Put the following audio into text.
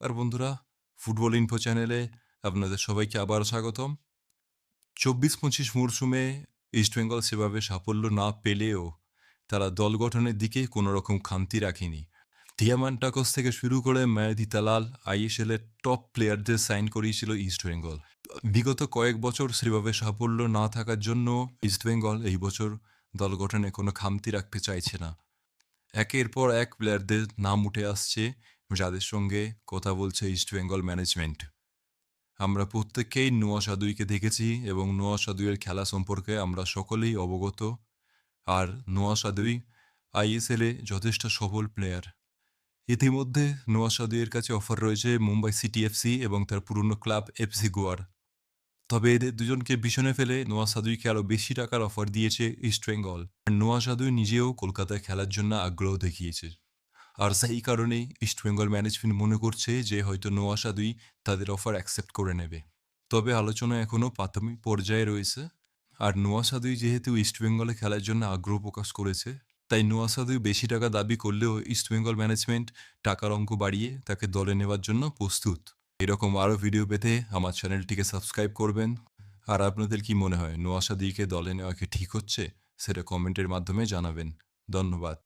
আর বন্ধুরা, football info চ্যানেলে আপনাদের সবাইকে আবার স্বাগতম। চব্বিশ পঁচিশ মরশুমে ইস্টবেঙ্গল সেভাবে সাফল্য না পেলেও তারা দল গঠনের দিকে কোনো রকম খামতি রাখেনি। থিয়ামান টাকস থেকে শুরু করে মায়াদি তালাল, আইএসএল এর টপ প্লেয়ারদের সাইন করিয়েছিল ইস্টবেঙ্গল বিগত কয়েক বছর সেভাবে সাফল্য না থাকার জন্য ইস্টবেঙ্গল এই বছর দল গঠনে কোনো খামতি রাখতে চাইছে না। একের পর এক প্লেয়ারদের নাম উঠে আসছে যাদের সঙ্গে কথা বলছে ইস্টবেঙ্গল ম্যানেজমেন্ট আমরা প্রত্যেককেই নোয়া সাদুইকে দেখেছি এবং নোয়া সাদুইয়ের খেলা সম্পর্কে আমরা সকলেই অবগত। আর নোয়া সাদুই আইএসএলে যথেষ্ট সফল প্লেয়ার ইতিমধ্যে নোয়া সাদুইয়ের কাছে অফার রয়েছে মুম্বাই সিটি এফসি এবং তার পুরনো ক্লাব এফসি গোয়ার। তবে এদের দুজনকে পিছনে ফেলে নোয়া সাদুইকে আরও বেশি টাকার অফার দিয়েছে ইস্টবেঙ্গল আর নোয়া সাদুই নিজেও কলকাতায় খেলার জন্য আগ্রহ দেখিয়েছে। আর সেই কারণেই ইস্টবেঙ্গল ম্যানেজমেন্ট মনে করছে যে হয়তো নোয়া সাদুই তাদের অফার অ্যাকসেপ্ট করে নেবে। তবে আলোচনা এখনও প্রাথমিক পর্যায়ে রয়েছে। আর নোয়া সাদুই যেহেতু ইস্টবেঙ্গলে খেলার জন্য আগ্রহ প্রকাশ করেছে, তাই নোয়া সাদুই বেশি টাকা দাবি করলেও ইস্টবেঙ্গল ম্যানেজমেন্ট টাকার অঙ্ক বাড়িয়ে তাকে দলে নেওয়ার জন্য প্রস্তুত। এরকম আরও ভিডিও পেতে আমার চ্যানেলটিকে সাবস্ক্রাইব করবেন। আর আপনাদের কি মনে হয় নোয়া সাদুইকে দলে নেওয়া কি ঠিক হচ্ছে? সেটা কমেন্টের মাধ্যমে জানাবেন। ধন্যবাদ।